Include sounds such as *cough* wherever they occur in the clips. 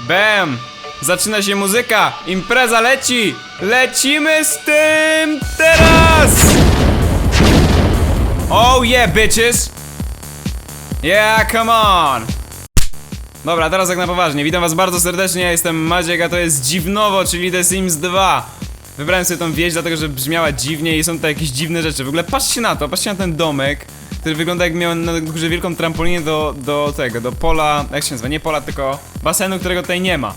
Bam! Zaczyna się muzyka! Impreza leci! Lecimy z tym teraz! Oh yeah, bitches! Yeah, come on! Dobra, teraz jak na poważnie. Witam was bardzo serdecznie, ja jestem Maciek, a to jest Dziwnowo, czyli The Sims 2. Wybrałem sobie tą wieś, dlatego że brzmiała dziwnie i są tutaj jakieś dziwne rzeczy. W ogóle patrzcie na to, patrzcie na ten domek, który wygląda jak miał na górze wielką trampolinę do, do tego, do pola, jak się nazywa, nie pola, tylko basenu, którego tutaj nie ma.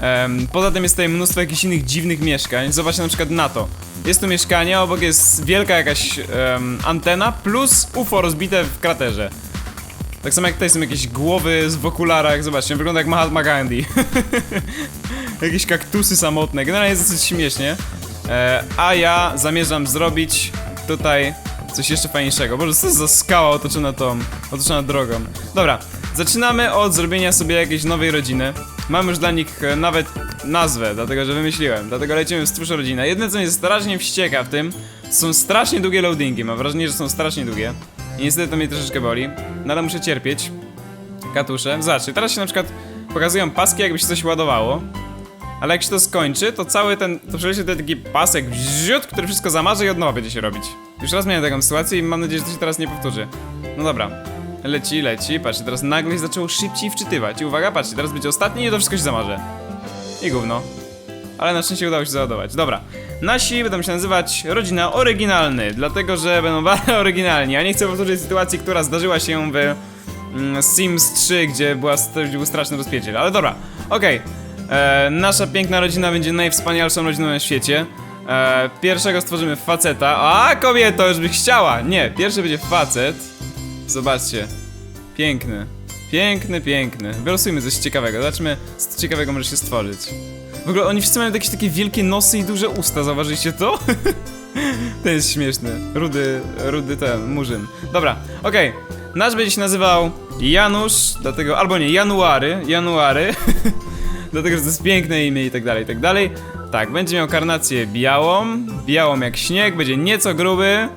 Em, poza tym jest tutaj mnóstwo jakichś innych dziwnych mieszkań. Zobaczcie na przykład na to. Jest tu mieszkanie, obok jest wielka jakaś em, antena plus UFO rozbite w kraterze. Tak samo jak tutaj są jakieś głowy w okularach, zobaczcie, wygląda jak Mahatma Gandhi. *laughs* jakieś kaktusy samotne, generalnie jest dosyć śmiesznie. E, a ja zamierzam zrobić tutaj coś jeszcze fajniejszego. Boże, co to za skała otoczona tą, otoczona drogą. Dobra, zaczynamy od zrobienia sobie jakiejś nowej rodziny. Mam już dla nich e, nawet nazwę, dlatego że wymyśliłem. Dlatego lecimy w stwórz rodzinę. Jedyne co mnie strasznie wścieka w tym, są strasznie długie loadingi. Mam wrażenie, że są strasznie długie. I niestety to mnie troszeczkę boli, no ale muszę cierpieć. Katusze. Zobaczcie, teraz się na przykład pokazują paski, jakby się coś ładowało. Ale jak się to skończy, to cały ten, to przejdzie ten taki pasek wziut, który wszystko zamarzy i od nowa będzie się robić. Już raz miałem taką sytuację i mam nadzieję, że to się teraz nie powtórzy. No dobra. Leci, leci, patrzcie, teraz nagle się zaczęło szybciej wczytywać. I uwaga, patrzcie, teraz będzie ostatni i to wszystko się zamarzy. I gówno. Ale na szczęście udało się załadować. Dobra. Nasi będą się nazywać Rodzina Oryginalny, dlatego że będą *laughs* bardzo oryginalni. Ja nie chcę powtórzyć sytuacji, która zdarzyła się w mm, Sims 3, gdzie, była, był straszny rozpierdziel. Ale dobra, okej. E, Nasza piękna rodzina będzie najwspanialszą rodziną na świecie. E, pierwszego stworzymy faceta. A kobieto, już byś chciała! Nie, pierwszy będzie facet. Zobaczcie. Piękny. Piękny, piękny. Wylosujmy coś ciekawego. Zobaczmy, co ciekawego może się stworzyć. W ogóle oni wszyscy mają jakieś takie wielkie nosy i duże usta, zauważyliście to? *laughs* to jest śmieszne. Rudy, rudy ten, murzyn. Dobra, okej. Nasz będzie się nazywał Janusz, dlatego, albo nie, January, January. *laughs* dlatego, że to jest piękne imię i tak dalej, i tak dalej. Tak, będzie miał karnację białą, białą jak śnieg, będzie nieco gruby.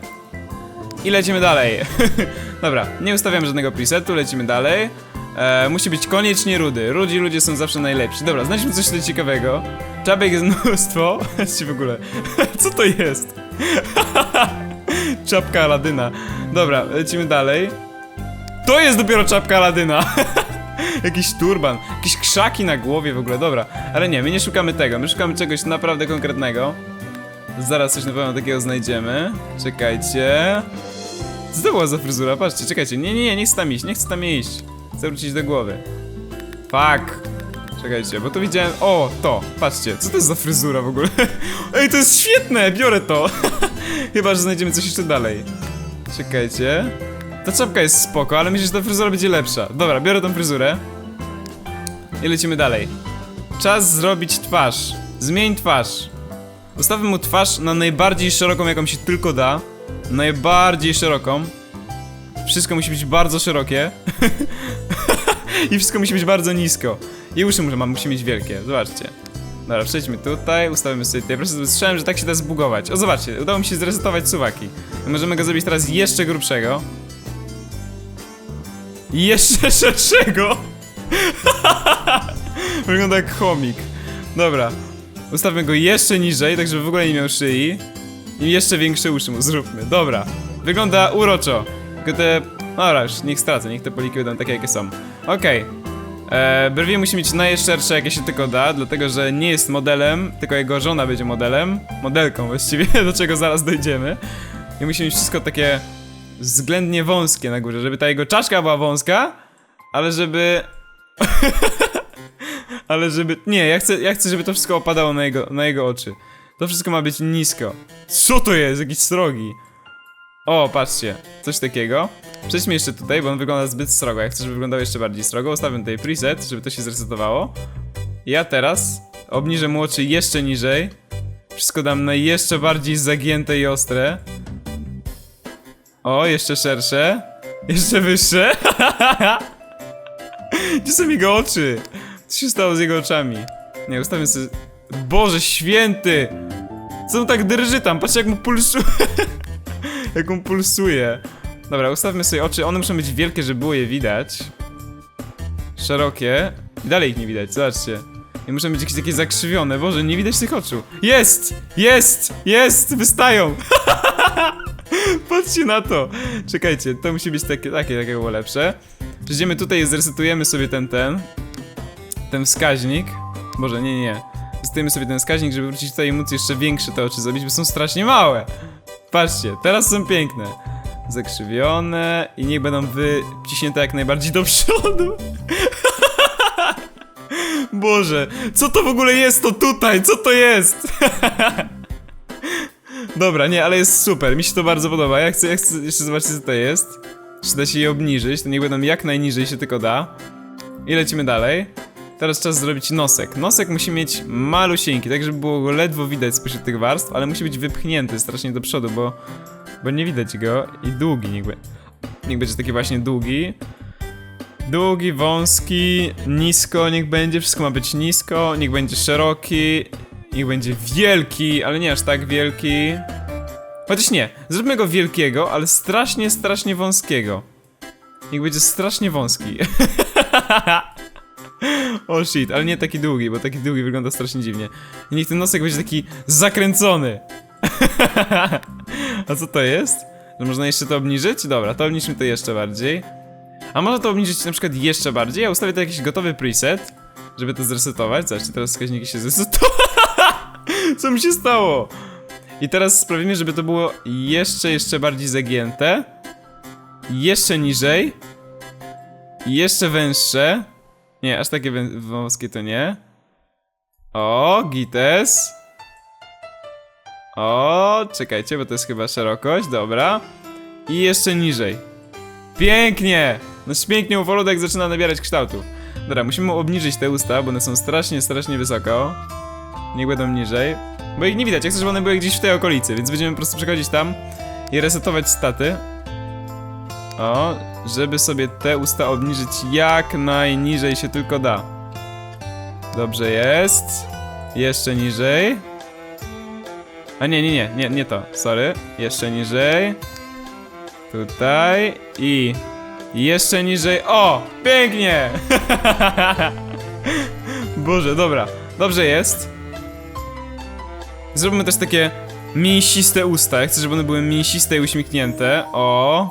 I lecimy dalej. *laughs* Dobra, nie ustawiam żadnego presetu, lecimy dalej. E, musi być koniecznie rudy. Rudzi ludzie są zawsze najlepsi. Dobra, znajdźmy coś tutaj ciekawego. Czapek jest *laughs* mnóstwo. Patrzcie w ogóle. *laughs* Co to jest? Czapka Aladyna. Dobra, lecimy dalej. To jest dopiero czapka Aladyna. Jakiś turban, jakieś krzaki na głowie w ogóle, dobra. Ale nie, my nie szukamy tego, my szukamy czegoś naprawdę konkretnego. Zaraz coś na pewno takiego znajdziemy. Czekajcie. Co to była za fryzura? Patrzcie, czekajcie. Nie, nie, nie, nie chcę tam iść, nie chcę tam iść. Chcę wrócić do głowy. Fuck. Czekajcie, bo tu widziałem... O, to, patrzcie. Co to jest za fryzura w ogóle? *laughs* Ej, to jest świetne, biorę to. *laughs* Chyba, że znajdziemy coś jeszcze dalej. Czekajcie. Ta czapka jest spoko, ale myślę, że ta fryzura będzie lepsza. Dobra, biorę tą fryzurę. I lecimy dalej. Czas zrobić twarz. Zmień twarz. Ustawmy mu twarz na najbardziej szeroką, jaką się tylko da. Najbardziej szeroką. Wszystko musi być bardzo szerokie. *laughs* I wszystko musi być bardzo nisko. I uszy muszę, mam, musi mieć wielkie. Zobaczcie. Dobra, przejdźmy tutaj, ustawimy sobie tutaj. Po prostu słyszałem, że tak się da zbugować. O, zobaczcie, udało mi się zresetować suwaki. Możemy go zrobić teraz jeszcze grubszego. Jeszcze *laughs* szerszego! *laughs* Wygląda jak chomik. Dobra. Ustawmy go jeszcze niżej, tak żeby w ogóle nie miał szyi. I jeszcze większe uszy mu zróbmy. Dobra. Wygląda uroczo. Tylko te... Dobra, już niech stracę, niech te poliki będą takie, jakie są. Okej. Okay. Brwi musi mieć najszersze, jakie się tylko da, dlatego że nie jest modelem, tylko jego żona będzie modelem. Modelką właściwie, *laughs* do czego zaraz dojdziemy. I musi mieć wszystko takie względnie wąskie na górze, żeby ta jego czaszka była wąska, ale żeby... *laughs* ale żeby... Nie, ja chcę, ja chcę, żeby to wszystko opadało na jego, na jego oczy. To wszystko ma być nisko. Co to jest? Jakiś srogi. O, patrzcie, coś takiego. Przejdźmy jeszcze tutaj, bo on wygląda zbyt srogo. Ja chcę, żeby wyglądał jeszcze bardziej srogo. Ustawię tutaj preset, żeby to się zresetowało. Ja teraz obniżę mu oczy jeszcze niżej. Wszystko dam na jeszcze bardziej zagięte i ostre. O, jeszcze szersze. Jeszcze wyższe. *laughs* Gdzie są jego oczy? Co się stało z jego oczami? Nie, ustawię sobie... Boże święty! Co on tak drży tam? Patrzcie jak mu pulsuje. *laughs* jak mu pulsuje. Dobra, ustawmy sobie oczy. One muszą być wielkie, żeby było je widać. Szerokie. I dalej ich nie widać, zobaczcie. I muszą być jakieś takie zakrzywione, Boże, nie widać tych oczu. Jest! Jest! Jest! Wystają! *laughs* *laughs* Patrzcie na to! Czekajcie, to musi być takie, takie, takie było lepsze. Przejdziemy tutaj i zresetujemy sobie ten, ten, ten wskaźnik. Boże, nie, nie. Zresetujemy sobie ten wskaźnik, żeby wrócić tutaj i móc jeszcze większe te oczy zrobić, bo są strasznie małe. Patrzcie, teraz są piękne. Zakrzywione i niech będą wyciśnięte jak najbardziej do przodu. *laughs* Boże, co to w ogóle jest to tutaj? Co to jest? *laughs* Dobra, nie, ale jest super, mi się to bardzo podoba. Ja chcę, ja chcę jeszcze zobaczyć, co to jest. Czy da się je obniżyć, to niech będą jak najniżej się tylko da. I lecimy dalej. Teraz czas zrobić nosek. Nosek musi mieć malusieńki, tak żeby było go ledwo widać spośród tych warstw, ale musi być wypchnięty strasznie do przodu, bo, bo nie widać go. I długi niech, be, niech będzie taki właśnie długi. Długi, wąski, nisko niech będzie, wszystko ma być nisko, niech będzie szeroki, niech będzie wielki, ale nie aż tak wielki. Chociaż nie, zróbmy go wielkiego, ale strasznie, strasznie wąskiego. Niech będzie strasznie wąski. *laughs* o shit, ale nie taki długi, bo taki długi wygląda strasznie dziwnie. I niech ten nosek będzie taki zakręcony. *laughs* A co to jest? Że można jeszcze to obniżyć? Dobra, to obniżmy to jeszcze bardziej. A można to obniżyć na przykład jeszcze bardziej? Ja ustawię to jakiś gotowy preset, żeby to zresetować. Zobaczcie, teraz wskaźniki się zresetowały. Co mi się stało? I teraz sprawimy, żeby to było jeszcze, jeszcze bardziej zagięte. Jeszcze niżej. Jeszcze węższe. Nie, aż takie wąskie to nie. O, gites. O, czekajcie, bo to jest chyba szerokość, dobra. I jeszcze niżej. Pięknie! No pięknie u Wolodek zaczyna nabierać kształtów. Dobra, musimy obniżyć te usta, bo one są strasznie, strasznie wysoko. Niech będą niżej. Bo ich nie widać, ja chcę, żeby one były gdzieś w tej okolicy, więc będziemy po prostu przechodzić tam i resetować staty. O, żeby sobie te usta obniżyć jak najniżej się tylko da. Dobrze jest. Jeszcze niżej. A nie, nie, nie, nie, nie to, sorry. Jeszcze niżej. Tutaj i jeszcze niżej. O! Pięknie! *laughs* Boże, dobra. Dobrze jest. Zróbmy też takie mięsiste usta. Ja chcę, żeby one były mięsiste i uśmiechnięte. O!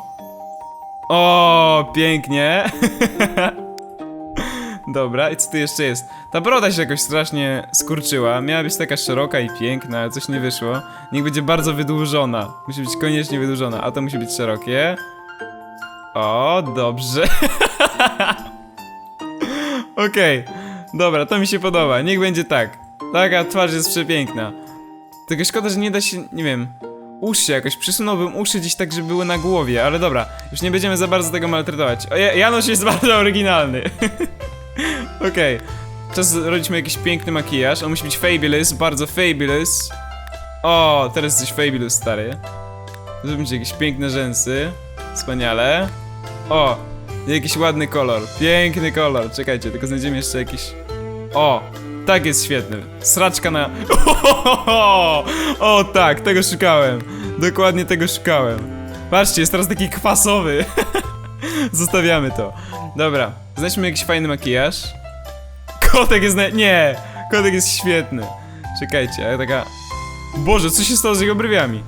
O, pięknie. *laughs* Dobra, i co tu jeszcze jest? Ta broda się jakoś strasznie skurczyła. Miała być taka szeroka i piękna, ale coś nie wyszło. Niech będzie bardzo wydłużona. Musi być koniecznie wydłużona, a to musi być szerokie. O, dobrze. *laughs* Okej, dobra, to mi się podoba. Niech będzie tak. Taka twarz jest przepiękna. Tylko szkoda, że nie da się, nie wiem, uszy jakoś. Przysunąłbym uszy gdzieś tak, żeby były na głowie, ale dobra. Już nie będziemy za bardzo tego maltretować. O, Ja- Janusz jest *laughs* bardzo oryginalny. *laughs* Okej. Czas zrobić mu jakiś piękny makijaż. On musi być fabulous, bardzo fabulous. O, teraz jesteś fabulous, stary. Zrobimy ci jakieś piękne rzęsy. Wspaniale. O, jakiś ładny kolor. Piękny kolor. Czekajcie, tylko znajdziemy jeszcze jakiś... O, tak jest świetny. Sraczka na... O, *laughs* o tak, tego szukałem. Dokładnie tego szukałem. Patrzcie, jest teraz taki kwasowy. *laughs* Zostawiamy to. Dobra, znajdźmy jakiś fajny makijaż. Kotek jest na... Nie! Kotek jest świetny. Czekajcie, ale taka... Boże, co się stało z jego brwiami?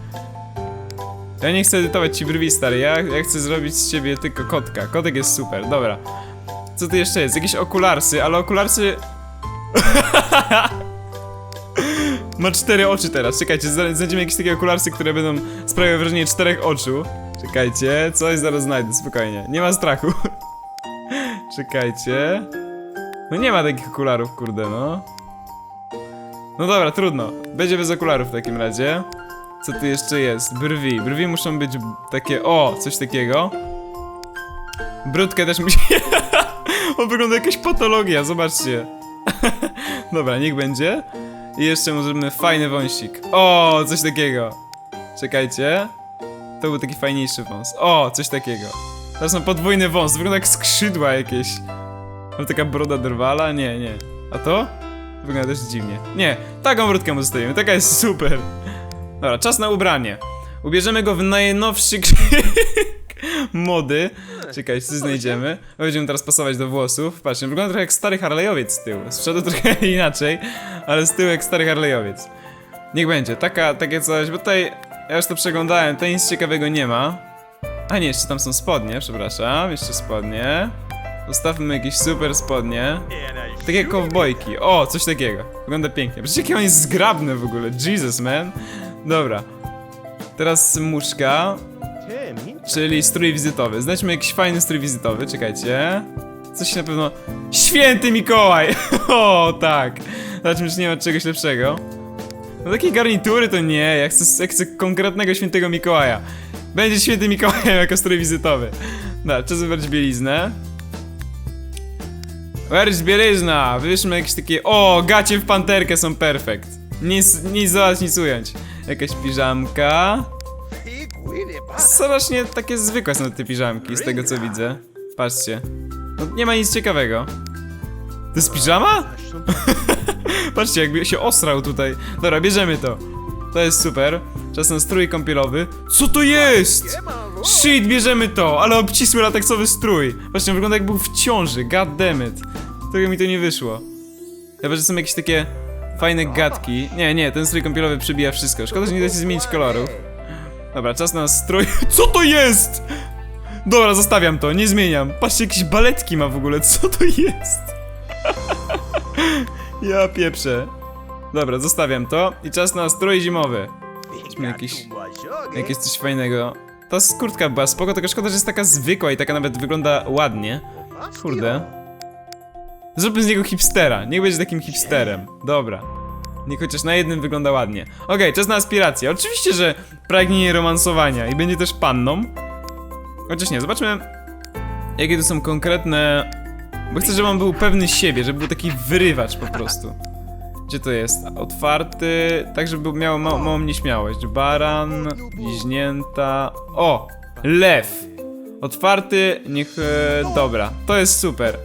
Ja nie chcę edytować ci brwi, stary. Ja, ja chcę zrobić z ciebie tylko kotka. Kotek jest super, dobra. Co tu jeszcze jest? Jakieś okularsy, ale okularsy... Ma cztery oczy teraz. Czekajcie, zna- znajdziemy jakieś takie okularsy, które będą sprawiały wrażenie czterech oczu. Czekajcie, coś zaraz znajdę, spokojnie. Nie ma strachu. *laughs* Czekajcie. No nie ma takich okularów, kurde, no. No dobra, trudno. Będzie bez okularów w takim razie. Co tu jeszcze jest? Brwi. Brwi muszą być takie. O, coś takiego. Brudkę też musi. *laughs* On wygląda jakaś patologia, zobaczcie. *laughs* Dobra, niech będzie. I jeszcze zrobimy fajny wąsik. O, coś takiego. Czekajcie. To był taki fajniejszy wąs. O, coś takiego. Teraz mam podwójny wąs, wygląda jak skrzydła jakieś. Ale taka broda drwala? Nie, nie. A to? Wygląda też dziwnie. Nie, taką brudkę mu zostawimy, taka jest super. Dobra, czas na ubranie. Ubierzemy go w najnowszy *laughs* *laughs* mody. Czekaj, coś znajdziemy. Będziemy teraz pasować do włosów. Patrzcie, wygląda trochę jak stary Harleyowiec z tyłu. Z przodu *laughs* trochę inaczej, ale z tyłu jak stary Harleyowiec. Niech będzie, taka, takie coś, bo tutaj ja już to przeglądałem, tutaj nic ciekawego nie ma. A nie, jeszcze tam są spodnie, przepraszam, jeszcze spodnie. Zostawmy jakieś super spodnie. Takie kowbojki. O, coś takiego. Wygląda pięknie. Przecież jaki on jest zgrabny w ogóle. Jesus, man. Dobra. Teraz muszka, czyli strój wizytowy. Znajdźmy jakiś fajny strój wizytowy, czekajcie. Coś na pewno... Święty Mikołaj! *laughs* O, tak. Zobaczmy, czy nie ma czegoś lepszego. No takiej garnitury to nie, ja chcę, ja chcę konkretnego świętego Mikołaja. Będzie święty Mikołaj *laughs* jako strój wizytowy. Dobra, czas wybrać bieliznę. Wersj bielizna! Wybierzmy jakieś takie... O, gacie w panterkę są perfekt. Nic, nic zdołać, nic ująć. Jakaś piżamka. Strasznie takie zwykłe są te piżamki, z tego co widzę. Patrzcie. No, nie ma nic ciekawego. To jest piżama? *laughs* Patrzcie, jakby się osrał tutaj. Dobra, bierzemy to. To jest super. Czas na strój kąpielowy. Co to jest? Shit, bierzemy to, ale obcisły lateksowy strój. Właśnie wygląda jak był w ciąży, god damn it. Mi to nie wyszło. Chyba, że są jakieś takie fajne gadki. Nie, nie, ten strój kąpielowy przybija wszystko. Szkoda, że nie da się zmienić kolorów. Dobra, czas na strój. *laughs* Co to jest? Dobra, zostawiam to, nie zmieniam. Patrzcie, jakieś baletki ma w ogóle, co to jest? *laughs* ja pieprzę. Dobra, zostawiam to i czas na strój zimowy. jakiś- Jakieś coś fajnego. Ta skórtka była spoko, tylko szkoda, że jest taka zwykła i taka nawet wygląda ładnie. Kurde. Zróbmy z niego hipstera. Niech będzie takim hipsterem. Dobra. Niech chociaż na jednym wygląda ładnie. Okej, czas na aspirację. Oczywiście, że pragnie romansowania i będzie też panną. Chociaż nie, zobaczmy jakie to są konkretne... Bo chcę, żeby on był pewny siebie, żeby był taki wyrywacz po prostu. Gdzie to jest? Otwarty, tak żeby miał ma małą nieśmiałość. Baran, bliźnięta... O! Lew! Otwarty, niech... E, dobra, to jest super.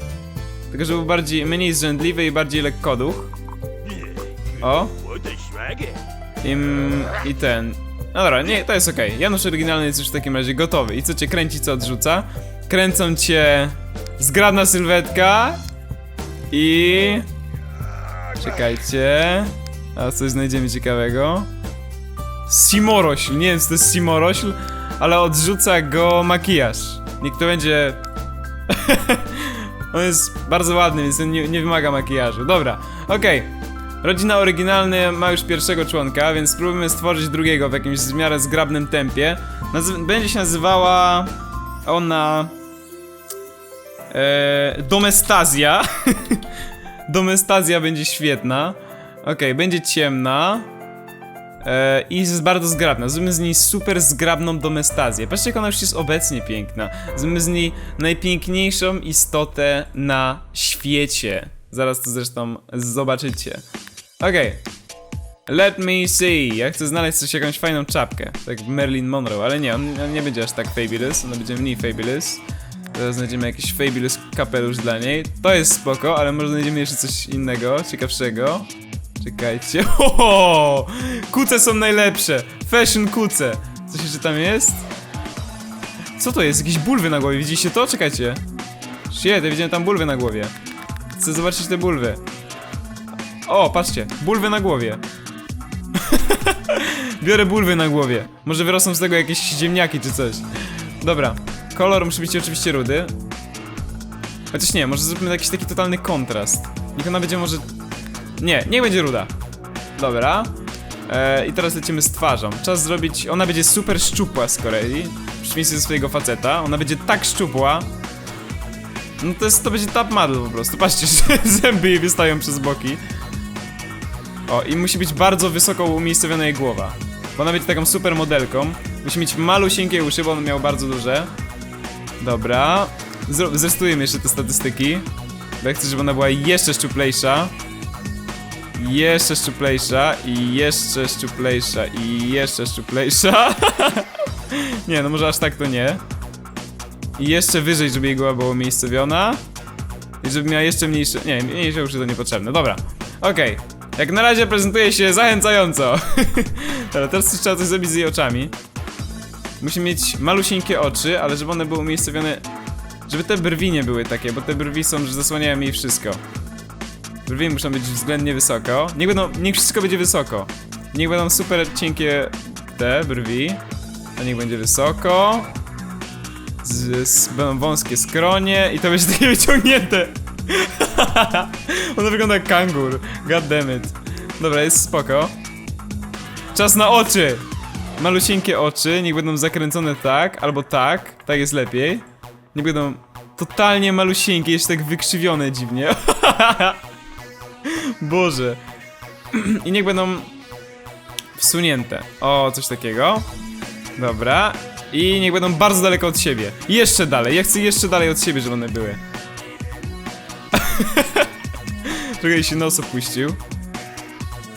Tylko żeby był bardziej, mniej zrzędliwy i bardziej lekkoduch. O! Im, I ten. No dobra, nie, to jest okej. Janusz oryginalny jest już w takim razie gotowy. I co cię kręci, co odrzuca? Kręcą cię zgrabna sylwetka i... Czekajcie. A coś znajdziemy ciekawego. Simorośl. Nie wiem, co to jest Simorośl, ale odrzuca go makijaż. Niech to będzie... *laughs* On jest bardzo ładny, więc nie, nie wymaga makijażu. Dobra, okej. Rodzina oryginalna ma już pierwszego członka, więc spróbujemy stworzyć drugiego w jakimś w miarę zgrabnym tempie. Nazy będzie się nazywała ona... E, Domestazja. *laughs* Domestazja będzie świetna. Okej, będzie ciemna. E, I jest bardzo zgrabna. Zrobimy z niej super zgrabną domestazję. Patrzcie, jak ona już jest obecnie piękna. Zrobimy z niej najpiękniejszą istotę na świecie. Zaraz to zresztą zobaczycie. Okej. Let me see. Ja chcę znaleźć coś, jakąś fajną czapkę. Tak Marilyn Monroe, ale nie, on, on nie będzie aż tak fabulous, on będzie mniej fabulous. Teraz znajdziemy jakiś fabulous kapelusz dla niej. To jest spoko, ale może znajdziemy jeszcze coś innego, ciekawszego. Czekajcie. *laughs* Oho! Kuce są najlepsze. Fashion kuce. Coś jeszcze tam jest? Co to jest? Jakieś bulwy na głowie, widzicie to? Czekajcie. Shit, ja widziałem tam bulwy na głowie. Chcę zobaczyć te bulwy. O, patrzcie, bulwy na głowie. *laughs* Biorę bulwy na głowie. Może wyrosną z tego jakieś ziemniaki czy coś. Dobra, kolor musi być oczywiście rudy. Chociaż nie, może zróbmy jakiś taki totalny kontrast. Niech ona będzie może... Nie, niech będzie ruda. Dobra. E, I teraz lecimy z twarzą. Czas zrobić... Ona będzie super szczupła z kolei. W przeciwieństwie swojego faceta. Ona będzie tak szczupła, no to, jest, to będzie top model po prostu. Patrzcie, *laughs* zęby jej wystają przez boki. O, i musi być bardzo wysoko umiejscowiona jej głowa. Bo ona będzie taką super modelką. Musi mieć malusieńkie uszy, bo on miał bardzo duże. Dobra. Zro zrestujemy jeszcze te statystyki. Bo ja chcę, żeby ona była jeszcze szczuplejsza. Jeszcze szczuplejsza i jeszcze szczuplejsza i jeszcze szczuplejsza. *laughs* nie, no może aż tak to nie. I jeszcze wyżej, żeby jej głowa była umiejscowiona. I żeby miała jeszcze mniejsze... Nie, mniejsze uszy to niepotrzebne. Dobra. Okej. Jak na razie prezentuje się zachęcająco. *laughs* Dobra, teraz trzeba coś zrobić z jej oczami. Musi mieć malusieńkie oczy, ale żeby one były umiejscowione Żeby te brwi nie były takie, bo te brwi są, że zasłaniają jej wszystko. Brwi muszą być względnie wysoko. Niech będą, niech wszystko będzie wysoko. Niech będą super cienkie te brwi. A niech będzie wysoko. Z, z, będą wąskie skronie i to będzie takie wyciągnięte. *laughs* Ono wygląda jak kangur. God damn it. Dobra, jest spoko. Czas na oczy! Malusieńkie oczy, niech będą zakręcone tak, albo tak, tak jest lepiej. Niech będą totalnie malusieńkie, jeszcze tak wykrzywione dziwnie. *laughs* Boże. *clears throat* I niech będą wsunięte. O, coś takiego. Dobra. I niech będą bardzo daleko od siebie. Jeszcze dalej. Ja chcę jeszcze dalej od siebie, żeby one były. *laughs* Trochę się nos opuścił.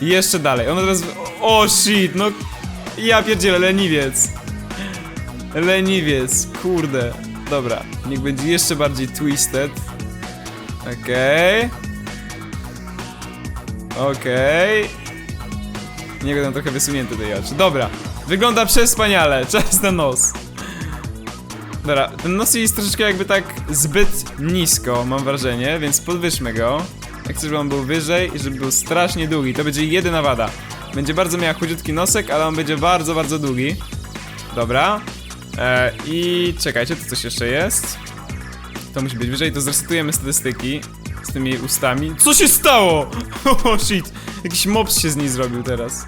I jeszcze dalej. Ona teraz... O shit, no... Ja pierdzielę, leniwiec. Leniwiec, kurde. Dobra, niech będzie jeszcze bardziej twisted. Okej. Okej. Niech będą trochę wysunięte te oczy. Dobra, wygląda przespaniale. *laughs* Czas na nos. Dobra, ten nos jest troszeczkę jakby tak zbyt nisko, mam wrażenie, więc podwyższmy go. Jak chcę, żeby on był wyżej i żeby był strasznie długi. To będzie jedyna wada. Będzie bardzo miała chudziutki nosek, ale on będzie bardzo, bardzo długi. Dobra. E, I czekajcie, tu coś jeszcze jest. To musi być wyżej, to zresetujemy statystyki z tymi ustami. Co się stało? *laughs* Oh shit, jakiś mops się z niej zrobił teraz.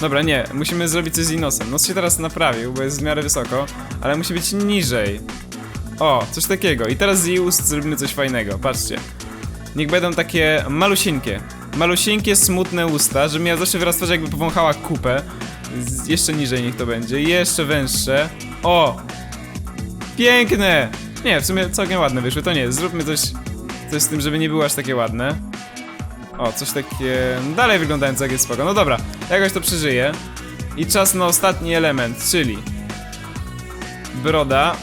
Dobra, nie, musimy zrobić coś z jej nosem. Nos się teraz naprawił, bo jest w miarę wysoko, ale musi być niżej. O, coś takiego. I teraz z jej ust zrobimy coś fajnego, patrzcie. Niech będą takie malusieńkie. Malusieńkie, smutne usta, żeby miała zawsze wyraz twarzy, jakby powąchała kupę. Z, jeszcze niżej niech to będzie, jeszcze węższe. O! Piękne! Nie, w sumie całkiem ładne wyszły, to nie, zróbmy coś, coś z tym, żeby nie było aż takie ładne. O, coś takie... dalej wyglądające jak jest spoko. No dobra, jakoś to przeżyję. I czas na ostatni element, czyli... Broda,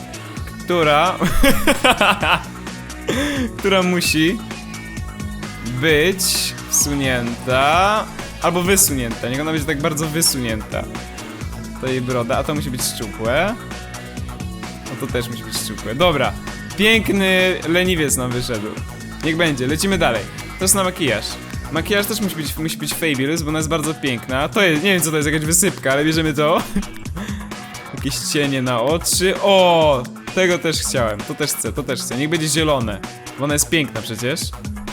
która... *laughs* która musi być wsunięta albo wysunięta. Niech ona będzie tak bardzo wysunięta. To jej broda, a to musi być szczupłe. No to też musi być szczupłe. Dobra. Piękny leniwiec nam wyszedł. Niech będzie, lecimy dalej. To jest na makijaż. Makijaż też musi być, musi być fabulous, bo ona jest bardzo piękna. To jest, nie wiem co to jest, jakaś wysypka, ale bierzemy to. *laughs* Jakieś cienie na oczy. O, tego też chciałem. To też chcę, to też chcę. Niech będzie zielone. Bo ona jest piękna przecież.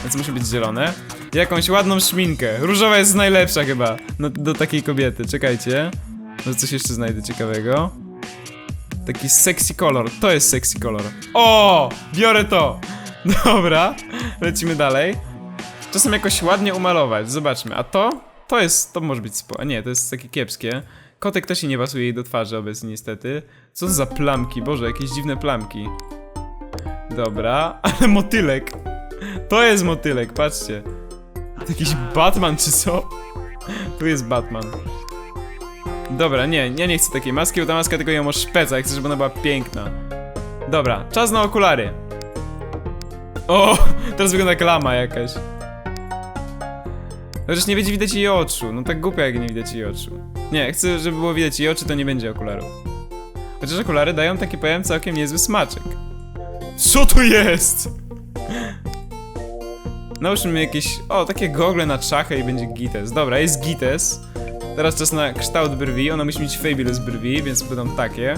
Więc musi być zielone. Jakąś ładną szminkę. Różowa jest najlepsza chyba. No, do takiej kobiety. Czekajcie. Może coś jeszcze znajdę ciekawego. Taki sexy kolor. To jest sexy kolor. O! Biorę to! *laughs* Dobra. Lecimy dalej. Czasem jakoś ładnie umalować. Zobaczmy. A to? To jest. To może być spo. Nie, to jest takie kiepskie. Kotek też się nie pasuje jej do twarzy obecnie niestety. Co za plamki? Boże, jakieś dziwne plamki. Dobra, *laughs* ale motylek. To jest motylek, patrzcie. To jakiś Batman czy co? Tu jest Batman. Dobra, nie, ja nie chcę takiej maski, bo ta maska tylko ją oszpeca, chcę, żeby ona była piękna. Dobra, czas na okulary. O, teraz wygląda jak lama jakaś. Chociaż nie będzie widać jej oczu, no tak głupio jak nie widać jej oczu. Nie, chcę, żeby było widać jej oczy, to nie będzie okularów. Chociaż okulary dają taki, powiem, całkiem niezły smaczek. Co to jest? Nałóżmy jakieś, o, takie gogle na czachę i będzie gites. Dobra, jest gites. Teraz czas na kształt brwi, ona musi mieć fabulous brwi, więc będą takie.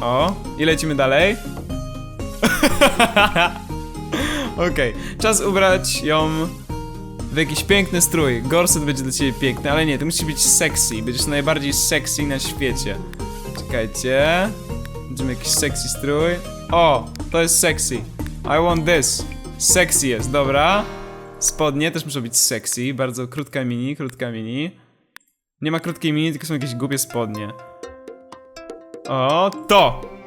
O, i lecimy dalej. *laughs* Okej, czas ubrać ją w jakiś piękny strój. Gorset będzie dla ciebie piękny, ale nie, to musi być sexy. Będziesz najbardziej sexy na świecie. Czekajcie. Będziemy jakiś sexy strój. O, to jest sexy. I want this. Sexy jest, dobra. Spodnie też muszą być sexy. Bardzo krótka mini, krótka mini. Nie ma krótkiej mini, tylko są jakieś głupie spodnie. O, to!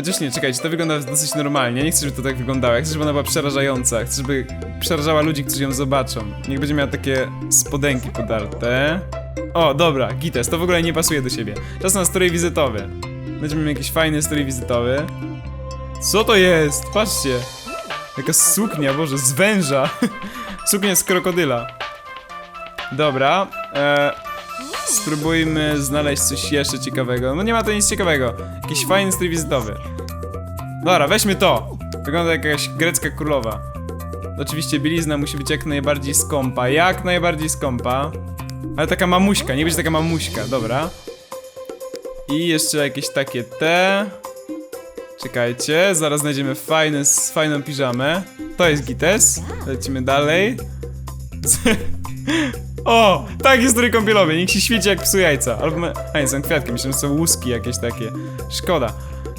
Chociaż nie, czekajcie, to wygląda dosyć normalnie. Nie chcę, żeby to tak wyglądało. Ja chcę, żeby ona była przerażająca. Chcę, żeby przerażała ludzi, którzy ją zobaczą. Niech będzie miała takie spodenki podarte. O, dobra, gites, to w ogóle nie pasuje do siebie. Czas na strój wizytowy. Będziemy mieli jakiś fajny strój wizytowy. Co to jest? Patrzcie. Jaka suknia, boże, z węża. *laughs* Suknia z krokodyla. Dobra, e, Spróbujmy znaleźć coś jeszcze ciekawego. No nie ma to nic ciekawego. Jakiś fajny strój wizytowy. Dobra, weźmy to. Wygląda jak jakaś grecka królowa. Oczywiście bielizna musi być jak najbardziej skąpa. Jak najbardziej skąpa. Ale taka mamuśka, nie będzie taka mamuśka, dobra. I jeszcze jakieś takie te. Czekajcie, zaraz znajdziemy fajny, fajną piżamę. To jest Gites. Lecimy dalej. *laughs* O! Taki strój kąpielowy, niech się świeci jak psu jajca. Albo. A nie, są kwiatki, myślę, że są łuski jakieś takie. Szkoda.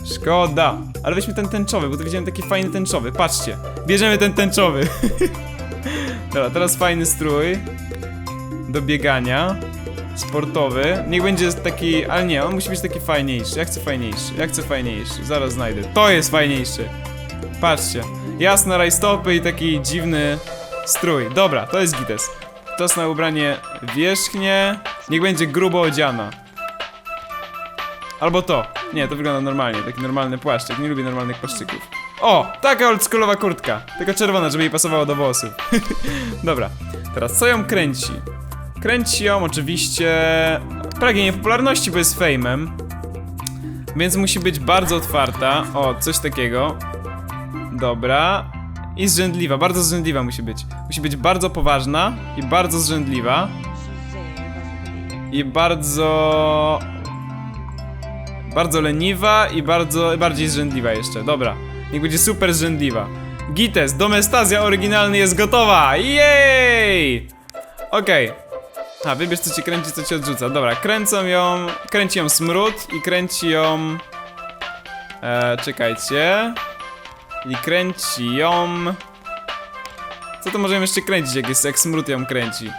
Szkoda. Ale weźmy ten tęczowy, bo tu widziałem taki fajny tęczowy. Patrzcie. Bierzemy ten tęczowy. *laughs* Dobra, teraz fajny strój. Do biegania. Sportowy. Niech będzie taki... Ale nie, on musi być taki fajniejszy. Ja chcę fajniejszy. Ja chcę fajniejszy. Zaraz znajdę. To jest fajniejszy. Patrzcie. Jasne rajstopy i taki dziwny strój. Dobra, to jest gites. Czas na ubranie wierzchnie. Niech będzie grubo odziana. Albo to. Nie, to wygląda normalnie. Taki normalny płaszczyk. Nie lubię normalnych płaszczyków. O! Taka oldschoolowa kurtka. Tylko czerwona, żeby jej pasowało do włosów. *laughs* Dobra. Teraz co ją kręci? Kręci ją oczywiście pragnienie popularności, bo jest fejmem. Więc musi być bardzo otwarta. O, coś takiego. Dobra. I zrzędliwa, bardzo zrzędliwa musi być. Musi być bardzo poważna i bardzo zrzędliwa. I bardzo. Bardzo leniwa i bardzo. bardziej zrzędliwa jeszcze. Dobra. Niech będzie super zrzędliwa. Gites, domestazja oryginalny jest gotowa! Jej! Okej. A, wybierz co ci kręci, co ci odrzuca. Dobra, kręcą ją. Kręci ją smród i kręci ją. E, czekajcie. I kręci ją. Co to możemy jeszcze kręcić, jak jest jak smród ją kręci?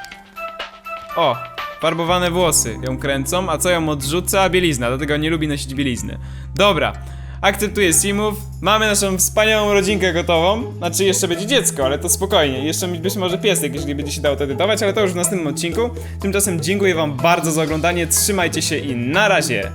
O! Farbowane włosy ją kręcą, a co ją odrzuca? Bielizna, dlatego nie lubi nosić bielizny. Dobra, akceptuję simów. Mamy naszą wspaniałą rodzinkę gotową. Znaczy, jeszcze będzie dziecko, ale to spokojnie. Jeszcze być może piesek, jeśli będzie się dało to edytować, ale to już w następnym odcinku. Tymczasem dziękuję Wam bardzo za oglądanie. Trzymajcie się i na razie!